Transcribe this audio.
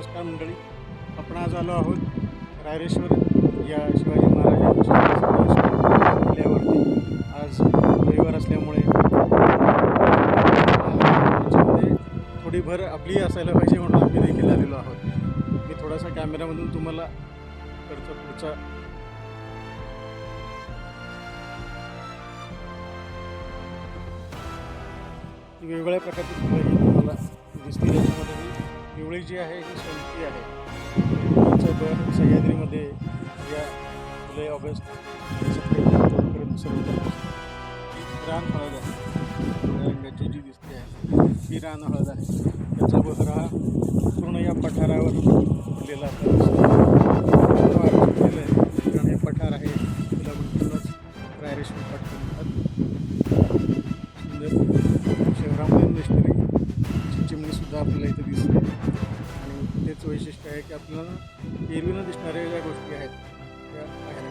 नमस्कार मंडळी. आपण आज आलो आहोत रायरेश्वर या शिवाजी महाराजांच्या किल्ल्यावरती आज रविवार असल्यामुळे त्याच्यामध्ये थोडी भर आपली असायला पाहिजे म्हणून आम्ही देखील आलेलो आहोत. मी थोडासा कॅमेऱ्यामधून तुम्हाला करतो पुढचा. वेगवेगळ्या प्रकारची फुलं तुम्हाला दिसतील याच्यामध्ये. पिवळी जी आहे ही सोनकी आहे. हिचं दर सह्याद्रीमध्ये या जुलै ऑगस्ट सप्टेंबरपर्यंत सर्व रान हळद आहे. याची रंगाची जी दिसते आहे ही रान हळद आहे. त्याचा बहर हा पूर्ण या पठारावर फुललेला आपल्याला आहे. कारण हे पठार आहे तिला म्हणूनच रायरेश्वर पठार म्हणतात. सुंदर. शहरामध्ये दिसणारी चिमणीसुद्धा आपल्याला इथं दिसते वैशिष्ट्य आहे की आपल्याला एरवी न दिसणाऱ्या ज्या गोष्टी आहेत त्या पाहायला